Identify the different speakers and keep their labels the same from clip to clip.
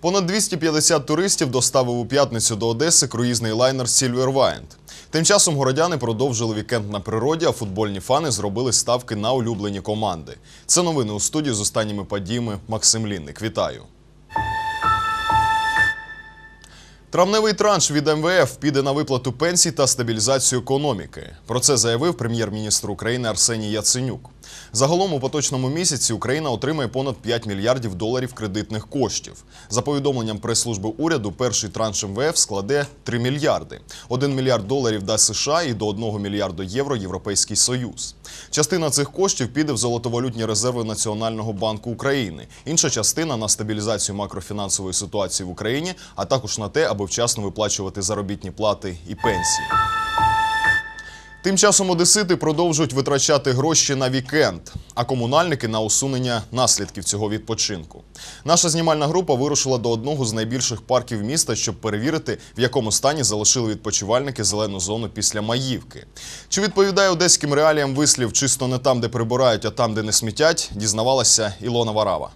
Speaker 1: Понад 250 туристів доставив у п'ятницю до Одеси круїзний лайнер Wind. Тим часом городяни продовжили вікенд на природі, а футбольні фани зробили ставки на улюблені команди. Це новини у студії з останніми подіями Максим Лінник. Вітаю. Травневий транш від МВФ піде на виплату пенсій та стабілізацію економіки. Про це заявив прем'єр-міністр України Арсеній Яценюк. Загалом у поточному місяці Україна отримає понад 5 мільярдів доларів кредитних коштів. За повідомленням прес-служби уряду, перший транш МВФ складе 3 мільярди. 1 мільярд доларів дасть США і до 1 мільярду євро Європейський Союз. Частина цих коштів піде в золотовалютні резерви Національного банку України. Інша частина на стабілізацію макрофінансової ситуації в Україні, а також на те, аби вчасно виплачувати заробітні плати і пенсії. Тим часом одесити продовжують витрачати гроші на вікенд, а комунальники на усунення наслідків цього відпочинку. Наша знімальна група вирушила до одного з найбільших парків міста, щоб перевірити, в якому стані залишили відпочивальники зелену зону після Маївки. Чи відповідає одеським реаліям вислів чисто не там, де прибирають, а там, де не смітять, дізнавалася Ілона Варава.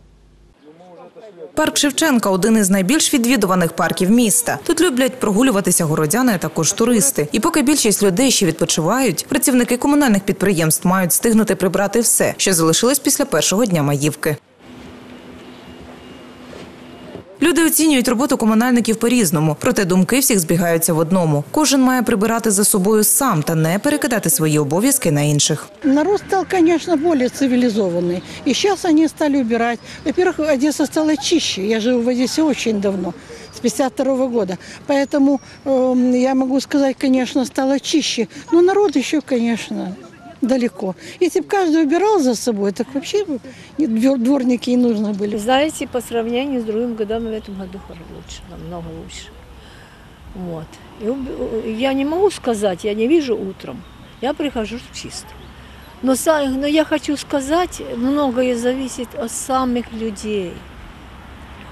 Speaker 2: Парк Шевченка один із найбільш відвідуваних парків міста. Тут люблять прогулюватися городяни, а також туристи. І поки більшість людей ще відпочивають, працівники комунальних підприємств мають стигнути прибрати все, що залишилось після першого дня маївки. Люди оцінюють роботу комунальників по-різному, проте думки всіх збігаються в одному. Кожен має прибирати за собою сам та не перекидати свої обов'язки на інших.
Speaker 3: Народ стал, конечно, более цивилизованный. И сейчас они стали убирать. Во-первых, Одесса стала чище. Я живу в Одессе очень давно, с 52 года. Поэтому эм, я могу сказать, конечно, стало чище. Но народ еще, конечно, Далеко. Если бы каждый убирал за собой, так вообще дворники и нужны были.
Speaker 4: Знаете, по сравнению с другим годом в этом году лучше, намного лучше. Вот. И я не могу сказать, я не вижу утром. Я прихожу чисто. Но, но я хочу сказать, многое зависит от самих людей.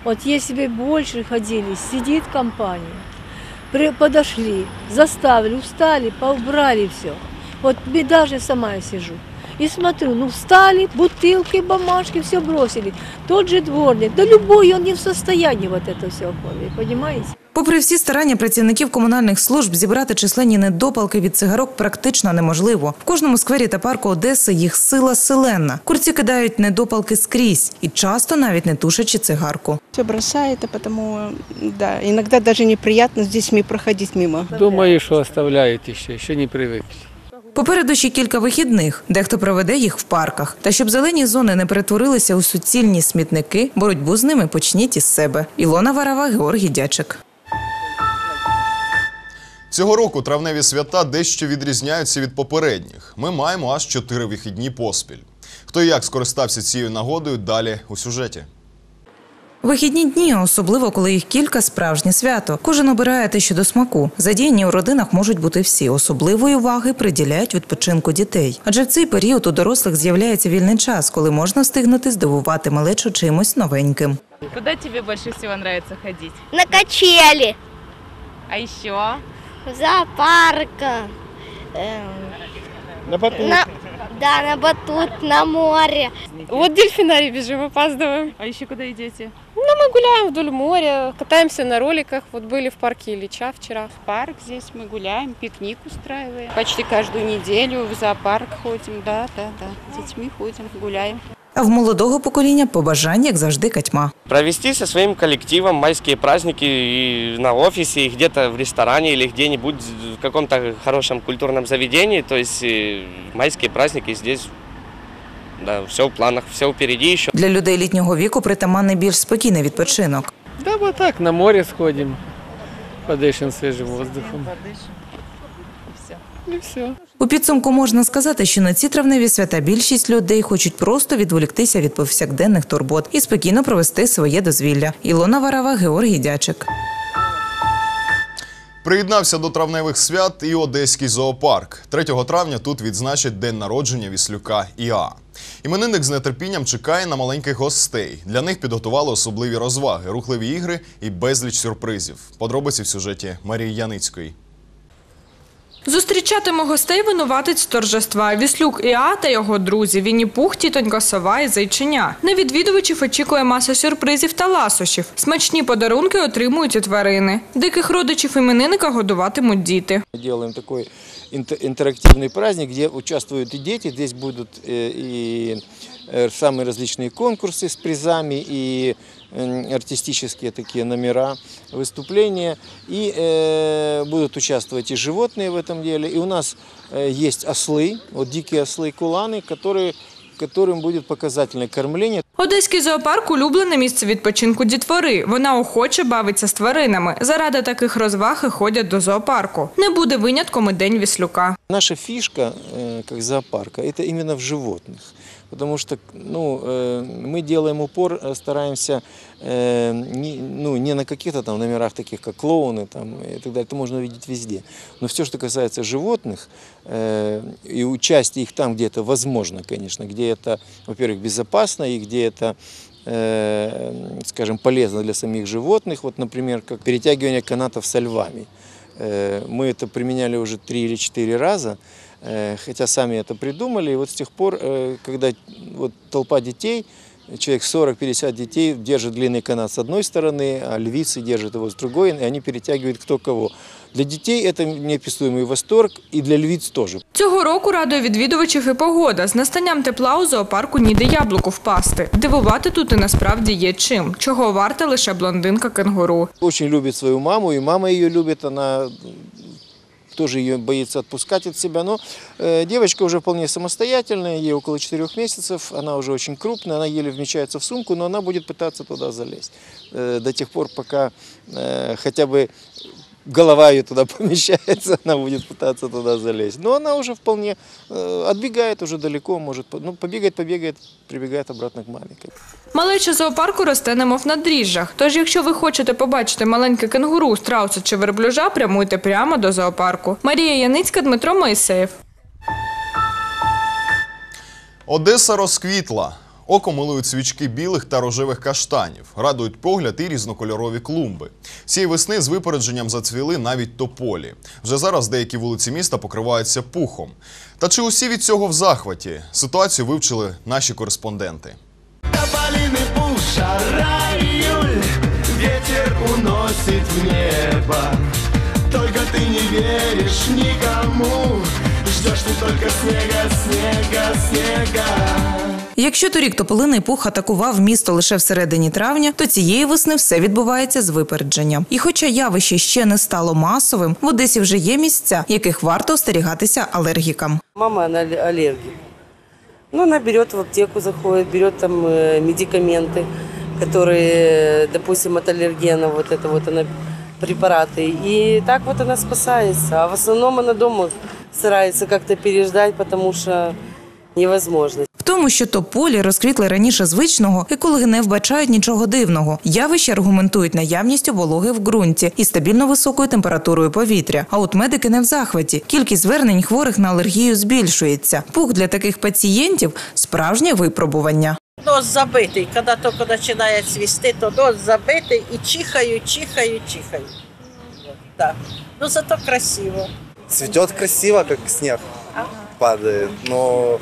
Speaker 4: Вот если бы больше ходили, сидит компания, при- подошли, заставили, устали, поубрали все. Вот и даже сама я сижу. И смотрю, ну встали, бутылки, бумажки, все бросили. Тот же дворник, да любой, он не в состоянии вот это все оформить, понимаете?
Speaker 2: Попри всі старання працівників комунальних служб зібрати численні недопалки від цигарок практично неможливо. В кожному сквері та парку Одеси їх сила селенна. Курці кидають недопалки скрізь і часто навіть не тушачи цигарку.
Speaker 5: Все бросает, и потому, да, иногда даже неприятно с детьми проходить мимо.
Speaker 6: Думаю, що оставляють ще, ще не привикли.
Speaker 2: Попереду ще кілька вихідних. Дехто проведе їх в парках. Та щоб зелені зони не перетворилися у суцільні смітники, боротьбу з ними почніть із себе. Ілона Варава, Георгій Дячик.
Speaker 1: Цього року травневі свята дещо відрізняються від попередніх. Ми маємо аж чотири вихідні поспіль. Хто і як скористався цією нагодою, далі у сюжеті.
Speaker 2: Вихідні дні, особливо коли їх кілька справжнє свято. Кожен обирає те, що до смаку. Задіяні у родинах можуть бути всі. Особливої уваги приділяють відпочинку дітей. Адже в цей період у дорослих з'являється вільний час, коли можна встигнути здивувати малечу чимось новеньким.
Speaker 7: Куда тебе больше всего нравится ходить?
Speaker 8: На качели,
Speaker 7: А еще?
Speaker 8: в зоопарк, эм,
Speaker 6: На
Speaker 8: на, да, на батут, на море.
Speaker 9: Вот дельфинарий бежим, опаздываем.
Speaker 7: А еще куда идете?
Speaker 9: Ну, мы гуляем вдоль моря, катаемся на роликах. Вот были в парке Ильича вчера.
Speaker 5: В парк здесь мы гуляем, пикник устраиваем. Почти каждую неделю в зоопарк ходим, да, да, да. С детьми ходим, гуляем.
Speaker 2: А в молодого покоління побажань, як завжди, катьма.
Speaker 10: провести со своим коллективом майские праздники и на офисе, и где-то в ресторане или где-нибудь в каком-то хорошем культурном заведении. То есть э, майские праздники здесь, да, все в планах, все впереди еще.
Speaker 2: Для людей літнього віку притаманний більш спокійний відпочинок.
Speaker 6: Да вот так, на море сходим, подышим свежим воздухом. И все.
Speaker 2: У підсумку можна сказати, що на ці травневі свята більшість людей хочуть просто відволіктися від повсякденних турбот і спокійно провести своє дозвілля. Ілона Варава, Георгій Дячик.
Speaker 1: Приєднався до травневих свят і Одеський зоопарк. 3 травня тут відзначать день народження віслюка Іа. Іменинник з нетерпінням чекає на маленьких гостей. Для них підготували особливі розваги, рухливі ігри і безліч сюрпризів. Подробиці в сюжеті Марії Яницької.
Speaker 11: Зустрічатиме гостей винуватець торжества. Віслюк Іа та його друзі. Вінні Пух, тітонька сова і зайчиня. На відвідувачів очікує маса сюрпризів та ласощів. Смачні подарунки отримують і тварини. Диких родичів іменинника годуватимуть діти.
Speaker 12: Мы делаем такой инте- интерактивный праздник, где участвуют и дети. Здесь будут э, и э, самые различные конкурсы с призами, и м, артистические такие номера, выступления. И э, будут участвовать и животные в этом деле. И у нас э, есть ослы, вот дикие ослы куланы, которые, которым будет показательное кормление.
Speaker 11: Одеський зоопарк улюблене місце відпочинку дітвори. Вона охоче бавиться з тваринами. Заради таких розваг і ходять до зоопарку. Не буде винятком і день віслюка.
Speaker 12: Наша фишка, э, как зоопарка, это именно в животных. Потому что ну, э, мы делаем упор, э, стараемся э, не, ну, не на каких-то там номерах, таких как клоуны там, и так далее, это можно увидеть везде. Но все, что касается животных, э, и участие их там, где это возможно, конечно, где это, во-первых, безопасно, и где это э, скажем, полезно для самих животных. Вот, например, как перетягивание канатов со львами. Э, Мы это применяли уже три или четыре раза, э, хотя сами это придумали. И вот с тех пор, э, когда вот толпа детей, человек 40-50 детей держит длинный канат с одной стороны, а львицы держат его с другой, и они перетягивают кто кого. Для детей это неописуемый восторг, и для львиц тоже.
Speaker 11: Цього року радує відвідувачів і погода. З настанням тепла у зоопарку ніде яблуку впасти. Дивувати тут і насправді є чим, чого варта лише блондинка кенгуру.
Speaker 12: Очень любит свою маму, и мама ее любит, она тоже ее боится отпускать от себя. Но э, девочка уже вполне самостоятельная, ей около 4 месяцев, она уже очень крупная, она еле вмещается в сумку, но она будет пытаться туда залезть э, до тех пор, пока э, хотя бы голова ее туда помещается, она будет пытаться туда залезть. Но она уже вполне э, отбегает уже далеко, может, ну, побегает, побегает, прибегает обратно к маленькой.
Speaker 11: Малеча зоопарку росте немов на дріжджах. Тож, якщо ви хочете побачити маленьке кенгуру, страуса чи верблюжа, прямуйте прямо до зоопарку. Марія Яницька, Дмитро Моїсеєв.
Speaker 1: Одеса розквітла. Око милують свічки білих та рожевих каштанів, радують погляд і різнокольорові клумби. Цієї весни з випередженням зацвіли навіть тополі. Вже зараз деякі вулиці міста покриваються пухом. Та чи усі від цього в захваті? Ситуацію вивчили наші кореспонденти.
Speaker 13: Тополиный пух, жара июль Ветер уносит в небо Только ты не веришь никому Ждешь ты только снега, снега, снега
Speaker 2: Якщо торік тополиний пух атакував місто лише всередині травня, то цієї весни все відбувається з випередженням. І хоча явище ще не стало масовим, в Одесі вже є місця, яких варто остерігатися алергікам.
Speaker 14: Мама, она алле- аллергик. Ну, она берет в аптеку, заходит, берет там э, медикаменты, которые, допустим, от аллергена, вот это вот она, препараты. И так вот она спасается. А в основном она дома старается как-то переждать, потому что невозможно.
Speaker 2: Тому, що тополі розквітли раніше звичного, екологи не вбачають нічого дивного. Явище аргументують наявністю вологи в ґрунті і стабільно високою температурою повітря. А от медики не в захваті. Кількість звернень хворих на алергію збільшується. Пух для таких пацієнтів справжнє випробування.
Speaker 15: Нос забитий. Коли тільки починає цвісти, то нос забитий і чихаю, чихаю, чихаю. Вот, Да. Ну зато красиво.
Speaker 16: Цветет красиво, как снег падает, но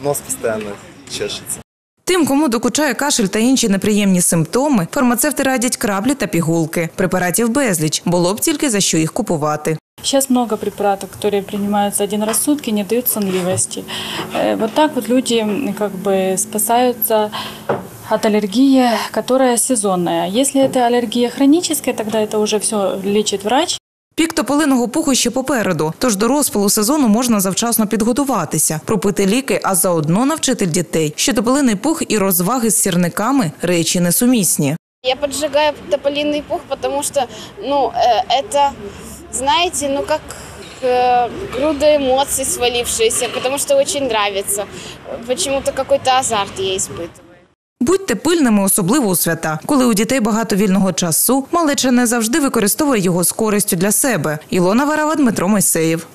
Speaker 16: нос постоянно чешется.
Speaker 2: Тим, кому докучає кашель та інші неприємні симптоми, фармацевти радять краплі та пігулки. Препаратів безліч, було б тільки за що їх купувати.
Speaker 17: Сейчас много препаратов, которые принимаются один раз в сутки, не дают сонливости. Э, Вот так вот люди м, как бы спасаются от аллергии, которая сезонная. Если это аллергия хроническая, тогда это уже все лечит врач.
Speaker 2: Пік тополиного пуху ще попереду, тож до розпалу сезону можна завчасно підготуватися, пропити ліки, а заодно навчити дітей, що тополиний пух і розваги з сірниками – речі несумісні.
Speaker 18: Я поджигаю тополиный пух, потому что, ну, э, это, знаете, ну, как э, груда эмоций свалившиеся, потому что очень нравится. Почему-то какой-то азарт я испытываю.
Speaker 2: Будьте пильними, особливо у свята. Коли у дітей багато вільного часу, малеча не завжди використовує його з користю для себе. Ілона Варава, Дмитро Мойсеєв.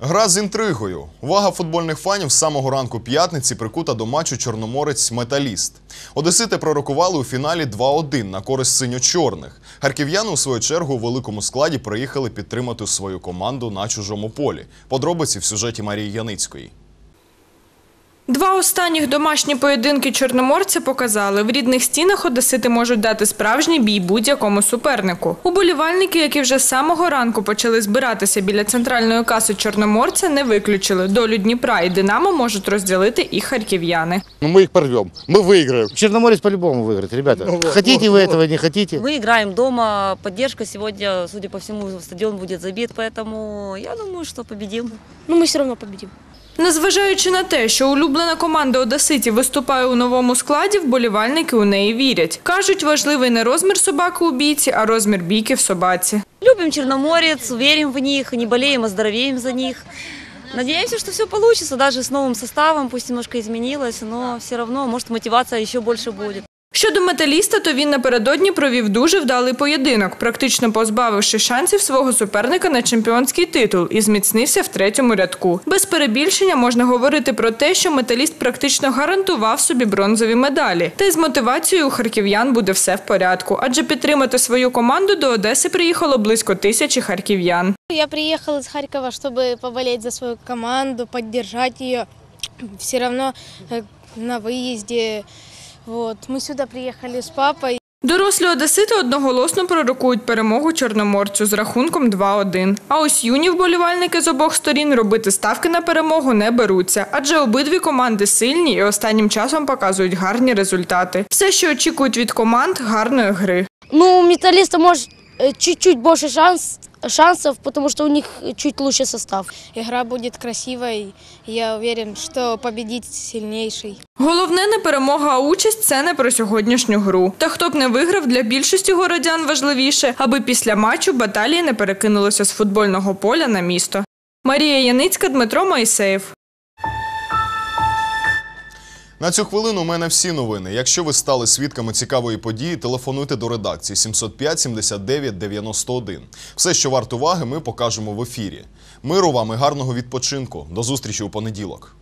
Speaker 1: Гра з інтригою. Увага футбольних фанів з самого ранку п'ятниці прикута до матчу Чорноморець Металіст. Одесити пророкували у фіналі 2-1 на користь синьо-чорних. Харків'яни у свою чергу у великому складі приїхали підтримати свою команду на чужому полі. Подробиці в сюжеті Марії Яницької.
Speaker 11: Два останніх домашні поєдинки чорноморця показали, в рідних стінах одесити можуть дати справжній бій будь-якому супернику. Уболівальники, які вже з самого ранку почали збиратися біля центральної каси чорноморця, не виключили. Долю Дніпра і Динамо можуть розділити і харків'яни.
Speaker 19: Ну, мы их порвем. Мы выиграем. Черноморец по-любому выиграет, ребята. хотите вы этого, не хотите?
Speaker 20: Мы играем дома, поддержка сегодня, судя по всему, стадион будет забит, поэтому я думаю, что победим.
Speaker 8: Ну, мы все равно победим.
Speaker 11: Незважаючи на те, що улюблена команда Одеситів виступає у новому складі, вболівальники у неї вірять. Кажуть, важливий не розмір собаки у бійці, а розмір бійки в собаці.
Speaker 20: Любим Черноморец, верим в них, не болеем, а здоровеем за них. Надеемся, что все получится, даже с новым составом, пусть немножко изменилось, но все равно, может, мотивация еще больше будет.
Speaker 11: Щодо металіста, то він напередодні провів дуже вдалий поєдинок, практично позбавивши шансів свого суперника на чемпіонський титул і зміцнився в третьому рядку. Без перебільшення можна говорити про те, що металіст практично гарантував собі бронзові медалі. Та й з мотивацією у харків'ян буде все в порядку, адже підтримати свою команду до Одеси приїхало близько тисячі харків'ян.
Speaker 21: Я приехала из Харькова, чтобы поболеть за свою команду, поддержать ее. Все равно э, на выезде. Вот. Мы сюда приехали с папой.
Speaker 11: Дорослі одесити одноголосно пророкують перемогу чорноморцю з рахунком 2-1. А ось юні вболівальники з обох сторін робити ставки на перемогу не беруться, адже обидві команди сильні і останнім часом показують гарні результати. Все, що очікують від команд гарної гри.
Speaker 8: Ну, у металлиста может э, чуть-чуть больше шанс, шансов, потому что у них чуть лучше состав.
Speaker 21: Игра будет красивой. Я уверен, что победит сильнейший.
Speaker 11: Головне не перемога, а участь це не про сьогоднішню гру. Та хто б не виграв, для більшості городян важливіше, аби після матчу баталії не перекинулося з футбольного поля на місто. Марія Яницька, Дмитро Моїсеєв.
Speaker 1: На цю хвилину у мене всі новини. Якщо ви стали свідками цікавої події, телефонуйте до редакції 705 79 91. Все, що варто уваги, ми покажемо в ефірі. Миру вам і гарного відпочинку. До зустрічі у понеділок.